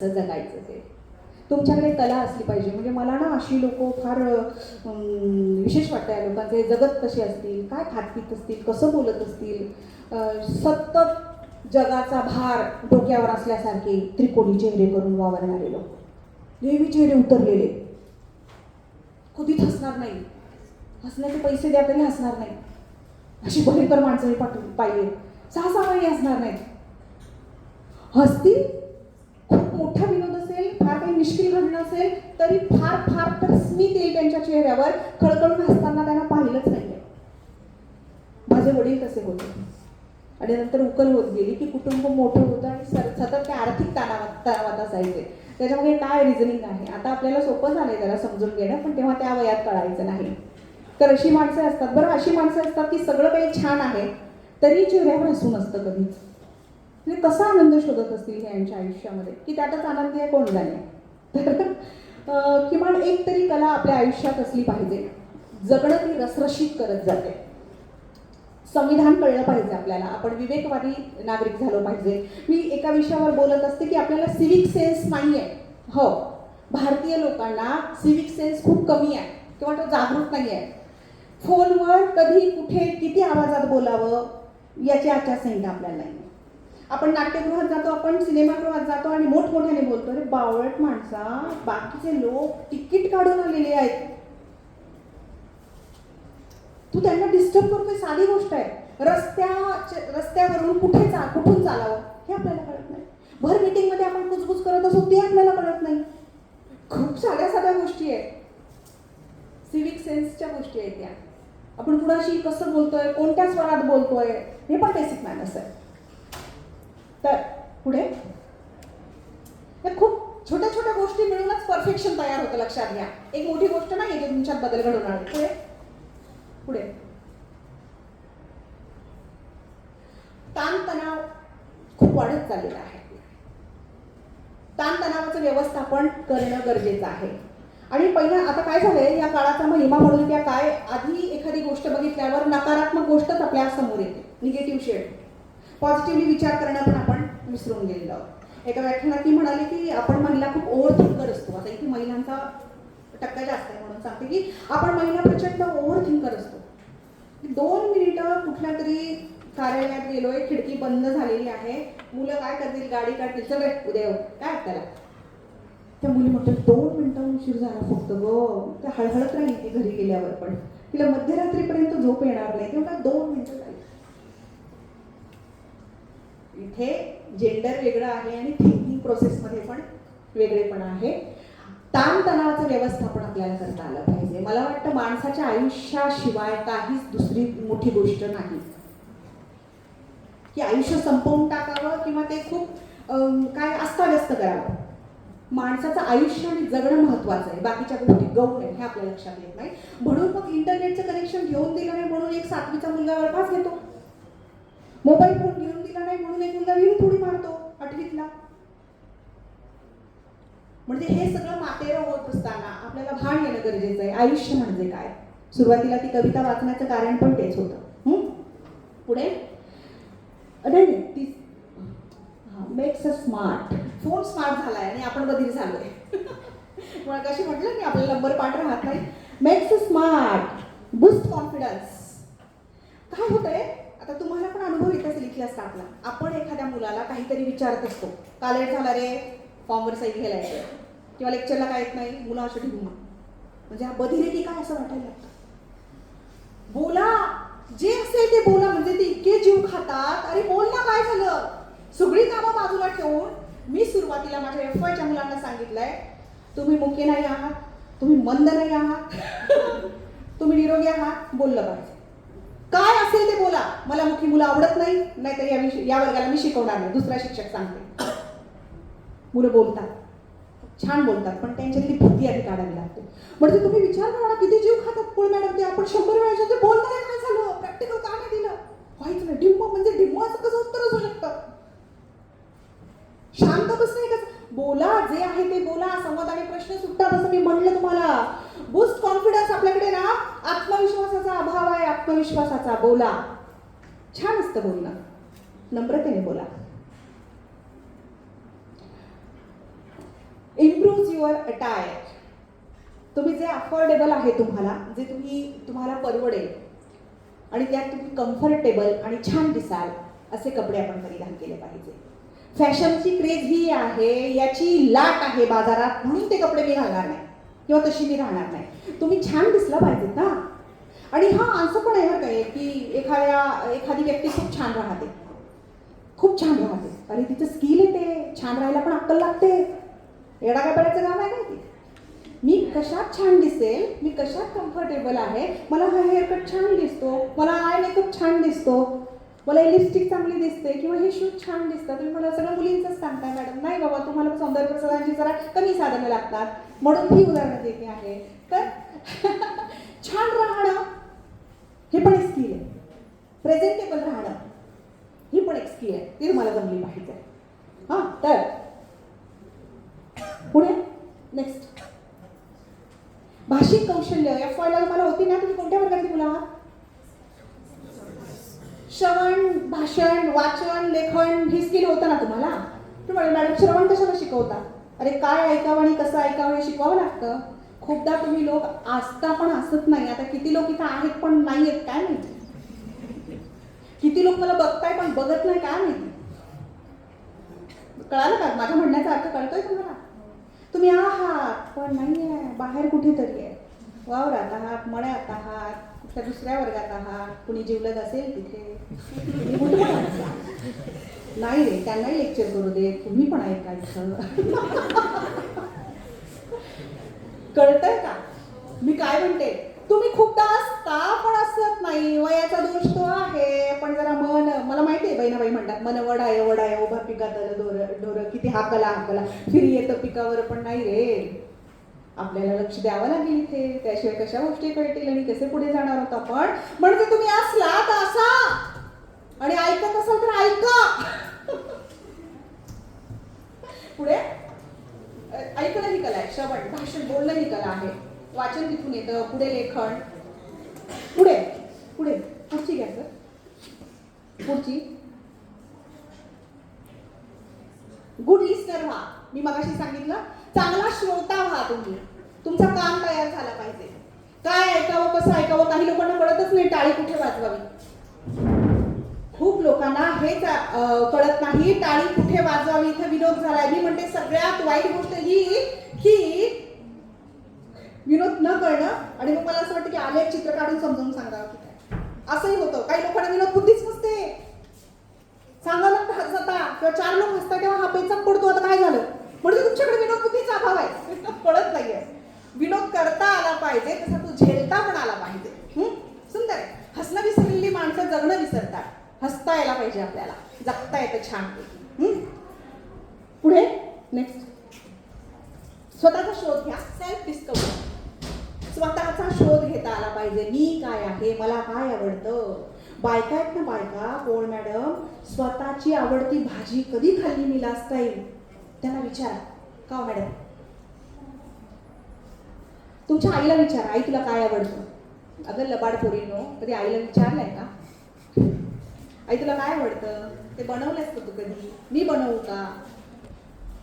कसं जगायचं ते. तुमच्याकडे कला असली पाहिजे. म्हणजे मला ना अशी लोक फार विशेष वाटतं या लोकांचे. जगत कसे असतील? काय खातपीत असतील? कसं बोलत असतील? सतत जगाचा भार डोक्यावर असल्यासारखे त्रिकोणी चेहरे करून वावरणारे लोक. नेहमी चेहरे उतरलेले. कधीच हसणार नाही. हसण्याचे पैसे द्या तरी हसणार नाही. अशी भयंकर माणसं मी पाठवून पाहिजे सहा सहा महिने हसणार नाहीत. हसतील खूप मोठा विनोद असेल फार काही मिश्किल घडलं असेल तरी फार फार तर स्मित येईल त्यांच्या चेहऱ्यावर. खळखळून हसताना त्यांना पाहिलंच नाही माझे वडील तसे होते. आणि नंतर उकल होत गेली की कुटुंब मोठं होतं आणि सर सतत ते आर्थिक तणावात तणावात असायचे. त्याच्यामध्ये काय रिझनिंग आहे? आता आपल्याला सोपं झालं आहे जरा समजून घेणं पण तेव्हा त्या वयात कळायचं नाही. तर अशी माणसं असतात. बरं अशी माणसं असतात की सगळं काही छान आहे तरी चेहऱ्यावर हसून असतं कधीच. म्हणजे कसा आनंद शोधत असतील यांच्या आयुष्यामध्ये? की त्यातच आनंदी आहे कोण जाणे? तर किमान एक तरी कला आपल्या आयुष्यात असली पाहिजे. जगणं ती रसरशीत करत जाते. संविधान कळलं पाहिजे आपल्याला. आपण विवेकवादी नागरिक झालो पाहिजे. मी एका विषयावर बोलत असते की आपल्याला सिविक सेन्स नाही आहे हो. भारतीय लोकांना सिविक सेन्स खूप कमी आहे. किंवा तो जागरूक नाही आहे फोनवर कधी कुठे किती आवाजात बोलावं याची आचारसंहिता आपल्याला नाही आपण नाट्यगृहात जातो आपण सिनेमागृहात जातो आणि मोठमोठ्याने बोलतो अरे बावळट माणसा बाकीचे लोक तिकीट काढून आलेले आहेत. तू त्यांना डिस्टर्ब करतोय साधी गोष्ट आहे. रस्त्या रस्त्यावरून कुठे चा कुठून चालावं हे आपल्याला कळत नाही. भर मीटिंगमध्ये आपण कुजबुज करत असो ते आपल्याला कळत नाही. खूप साध्या साध्या गोष्टी आहेत. सिविक सेन्सच्या गोष्टी आहेत त्या. आपण कुणाशी कसं बोलतोय कोणत्या स्वरात बोलतोय हे पण बेसिक मॅनर्स आहे पुढे? खूप छोट्या छोट्या गोष्टी मिळूनच परफेक्शन तयार होतं लक्षात घ्या. एक मोठी गोष्ट नाही जे तुमच्यात बदल घडवून आणेल पुढे? पुढे. ताणतणाव खूप वाढत चाललेला आहे. ताणतणावाचं व्यवस्थापन करणं गरजेचं आहे. आणि पहिलं आता काय झालंय या काळाचा महिमा म्हणून त्या काय आधी एखादी गोष्ट बघितल्यावर नकारात्मक गोष्टच आपल्यासमोर येते. निगेटिव्ह शेड पॉझिटिव्हली विचार करणं पण विसरून गेलेलो आहोत. एका व्याख्यानात ती म्हणाली की आपण महिला खूप ओव्हर थिंकर असतो. आता इथे महिलांचा टक्का जास्त आहे म्हणून सांगते की आपण महिला प्रचंड ओव्हर थिंकर असतो. दोन मिनिटं कुठल्या तरी कार्यालयात गेलोय खिडकी बंद झालेली आहे. मुलं काय करतील? गाडी काढतील? चल उद्या येऊ. काय त्याला त्या मुली म्हणतात दोन मिनिटं उशीर झाला फक्त ग. त्या हळहळत राहील ती घरी गेल्यावर पण. तिला मध्यरात्रीपर्यंत झोप येणार नाही. तेव्हा दोन मिनिटं हे जेंडर वेगळं आहे आणि थिंकिंग प्रोसेसमध्ये पण वेगळेपण आहे. ताणतणावाचं व्यवस्थापन आपल्याला करता आलं पाहिजे. मला वाटतं माणसाच्या आयुष्याशिवाय काहीच दुसरी मोठी गोष्ट नाही. की आयुष्य संपवून टाकावं किंवा ते खूप काय अस्ताव्यस्त करावं. माणसाचं आयुष्य आणि जगणं महत्वाचं आहे. बाकीच्या गोष्टी गौण आहे हे आपल्या लक्षात येत नाही. म्हणून मग इंटरनेटचं कनेक्शन घेऊन दिलं नाही म्हणून एक सातवीचा मुलगा वळपास घेतो. मोबाईल फोन घेऊन नाही म्हणून एक मुलगा विहिरी थोडी मारतो आठवीतला. म्हणजे हे सगळं मातेरं होत असताना आपल्याला भान येणं गरजेचं आहे. आयुष्य म्हणजे काय? सुरुवातीला ती कविता वाचण्याचं कारण पण तेच होतं. पुढे? नाही ती makes a smart phone smart झालाय आणि आपण बधीर झालोय. मग कशी म्हटलं की आपल्याला नंबर पाठ राहत नाही. Makes a smart boost confidence काय होतंय? अनुभव का आपला आपण एखाद्या मुलाला काहीतरी विचारत असतो का लेट झाला रे? फॉर्मवर सही घ्यायला येतोय. किंवा लेक्चरला काय येत नाही? मुलं अशी ढिगमा म्हणजे हा बधिरेती काय असं वाटायला लागतं. बोला जे असेल ते बोला म्हणजे ते इतके जीव खातात. अरे बोल ना काय झालं? सगळी कामं बाजूला ठेवून मी सुरुवातीला माझ्या एफ वायच्या मुलांना सांगितलंय तुम्ही मुके नाही आहात तुम्ही मंद नाही आहात तुम्ही निरोगी आहात बोललं पाहिजे. काय असेल ते बोला. मला मुखी मुलं आवडत नाही नाहीतर या विषय या वर्गाला मी शिकवणार नाही. दुसरा शिक्षक सांगते. मुलं बोलतात. छान बोलतात पण त्यांच्यातली भीती आधी काढावी लागते. म्हणजे तुम्ही विचार करा किती जीव खातात पोळ मॅडम ते. आपण शंभर वेळा ते बोलणार आहे काय झालं. प्रॅक्टिकल का नाही दिलं. व्हायचं नाही. डिम्म म्हणजे डिम्म असं कसं उत्तर असू शकतं? शांत बसणे कसं बोला जे आहे ते बोला. संवाद आणि प्रश्न सुटतात असं मी म्हणलं तुम्हाला. बुस्ट कॉन्फिडन्स आपल्याकडे ना. आत्मविश्वास आत्मविश्वासाचा बोला. छान असतं बोलणं. नम्रतेने बोला. इम्प्रूव्ह युअर अटायर तुम्ही जे अफोर्डेबल आहे तुम्हाला जे तुम्ही तुम्हाला परवडेल आणि त्यात तुम्ही कम्फर्टेबल आणि छान दिसाल असे कपडे आपण परिधान केले पाहिजे. फॅशनची क्रेज ही आहे याची लाट आहे बाजारात म्हणून ते कपडे मी घालणार नाही. किंवा तशी मी राहणार नाही. तुम्ही छान दिसला पाहिजेत ना? आणि हा असं पण आहे बरं काय की एखाद्या एखादी व्यक्ती खूप छान राहते. खूप छान राहते. आणि तिचं स्किल येते छान राहायला पण अक्कल लागते. येडा काय पडायचं काम आहे काय मी कशात छान दिसेल? मी कशात कम्फर्टेबल आहे? मला हा हेअरकट छान दिसतो. मला आय मेकअप छान दिसतो. मला लिपस्टिक चांगली दिसते किंवा हे शूज छान दिसतात. तुम्ही मला सगळं मुलींचंच सांगताय मॅडम नाही बाबा तुम्हाला सौंदर्य प्रसादांची जरा कमी साधनं लागतात. म्हणून ही उदाहरणं देते आहे. तर छान राहणं हे पण एक स्किल आहे प्रेझेंटेबल राहणं. ही पण एक स्किल आहे. ती तुम्हाला जमली पाहिजे. हां तर. पुढे. नेक्स्ट भाषिक कौशल्य. एफ वायला तुम्हाला होती ना तुम्ही कोणत्या प्रकारची मुलं आहात? श्रवण भाषण वाचन लेखन ही स्किल होतं ना तुम्हाला? तुम्हाला मॅडम श्रवण कशाला शिकवता? अरे काय ऐकावं आणि कसं ऐकावं हे शिकवावं लागतं? खूपदा तुम्ही लोक आसता पण असत नाही. आता किती लोक इथं आहेत पण नाही आहेत काय माहिती? किती लोक मला बघताय पण बघत नाही काय माहिती? कळालं का? माझ्या म्हणण्याचा अर्थ कळतोय तुम्हाला तुम्ही आहात पण नाही आहे बाहेर कुठेतरी आहे. वावरात आहात मळ्यात आहात कुठल्या दुसऱ्या वर्गात आहात कुणी जिवलत असेल तिथे? नाही रे त्यांनाही लेक्चर करू दे तुम्ही पण ऐकायचं कळतंय का? मी काय म्हणते? तुम्ही खूपदा असता पण असत नाही. वयाचा दोष तो आहे. पण जरा मन मला माहिती आहे बहिणाबाई म्हणतात मन वडाय वडाय उभा पिकात आलं दोर डोर किती हाकला हाकला. फिरी येतं पिकावर पण नाही रे. आपल्याला लक्ष द्यावं लागेल इथे. त्याशिवाय कशा गोष्टी कळतील आणि कसे पुढे जाणार आहोत आपण? म्हणजे तुम्ही असला तर असा. आणि ऐकत असाल तर ऐका. पुढे? ऐकलं ऐकणं ही कला आहे. श्रवण भाषण बोलणं ही कला आहे. वाचन तिथून येतं पुढे लेखन. पुढे पुढे पुढची घ्या सर. पुढची. गुड लिस्टर व्हा. मी मगाशी सांगितलं चांगला श्रोता व्हा तुम्ही. तुमचं काम तयार झालं पाहिजे. काय ऐकावं कसं ऐकावं काही लोकांना कळतच नाही टाळी कुठे वाजवावी. खूप लोकांना हेच कळत नाही टाळी कुठे वाजवावी? इथे विनोद झालाय. मी म्हणते सगळ्यात वाईट गोष्ट ही की विनोद न करणं आणि मग मला असं वाटतं की आले चित्र काढून समजावून सांगावं की काय. असंही होतं. काही लोकांना विनोद बुद्धीच नसते. सांगावं लागतं हसता किंवा चार लोक हसता तेव्हा हा पेचाक पडतो. आता काय झालं? म्हणजे तुमच्याकडे विनोद बुद्धीचा अभाव आहे. कळत नाहीये. विनोद करता आला पाहिजे तसा तो झेलता पण आला पाहिजे. सुंदर आहे. हसणं विसरलेली माणसं जगणं विसरतात. हसता यायला पाहिजे आपल्याला. जगता येतं छान पुढे? नेक्स्ट स्वतःचा शोध घ्या. सेल्फ डिस्कवरी स्वतःचा शोध घेता आला पाहिजे. मी काय आहे? मला काय आवडतं? बायका आहेत ना बायका? कोण मॅडम? स्वतःची आवडती भाजी कधी खाल्ली मी लास्ट टाईम त्यांना विचार. का हो मॅडम? तुमच्या आईला विचार. आई तुला काय आवडतं? अगं लबाड पोरीनो कधी आईला विचारलंय का? आई तुला काय आवडतं? ते बनवलंयस का तू कधी? मी बनवू का?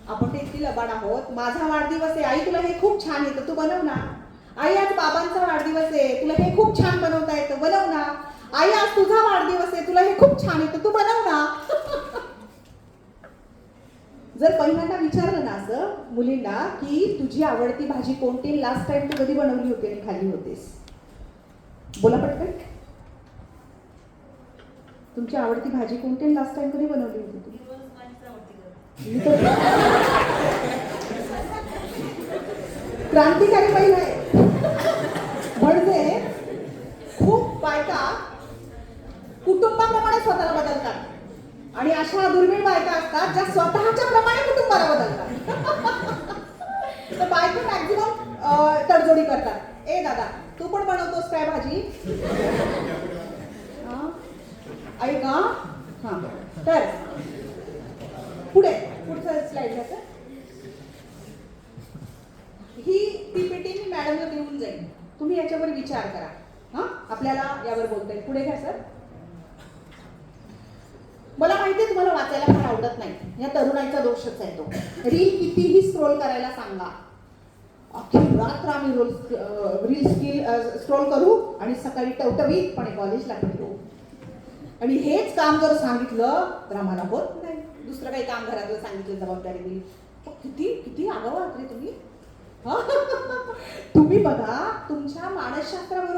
आपण ते इतकी लबाड आहोत. माझा वाढदिवस आहे. आई तुला हे खूप छान येतं. तू बनव ना. आई आज बाबांचा वाढदिवस आहे. तुला हे खूप छान बनवता येतं. बनव ना. आई आज तुझा वाढदिवस आहे. तुला हे खूप छान येतं. तू बनव ना. जर पहिल्यांदा विचारलं ना असं मुलींना की तुझी आवडती भाजी कोणती? लास्ट टाइम तू कधी बनवली होती आणि खाल्ली होतीस? बोला पटकन. तुमची आवडती भाजी कोणती लास्ट टाइम कधी बनवली होती तू? क्रांतिकारी महिला आहे म्हणजे खूप बायका कुटुंबाप्रमाणे स्वतःला बदलतात. आणि अशा दुर्मिळ बायका असतात ज्या स्वतःच्या प्रमाणे कुटुंबाला बदलतात. तर बायको मॅक्झिमम तडजोडी करतात. ए दादा तू पण बनवतोस काय भाजी? ऐका हां तर पुढे पुढचं स्लाइड घ्यायचं ही पीपीटी मी मॅडमला देऊन जाईल तुम्ही याच्यावर विचार करा. हां आपल्याला यावर बोलता येईल पुढे घ्या सर मला माहिती आहे तुम्हाला वाचायला फार आवडत नाही. या तरुणाईचा दोषच आहे तो. रील कितीही स्क्रोल करायला सांगा. अख्खी रात्र आम्ही रोल रील स्किल स्क्रोल करू आणि सकाळी टवटवीतपणे कॉलेजला फिरू आणि हेच काम जर सांगितलं तर आम्हाला होत नाही. दुसरं काही काम घरातलं सांगितलं जबाबदारी दिली. किती किती आगाव आहात रे तुम्ही? तुम्ही बघा तुमच्या मानसशास्त्राबरोबर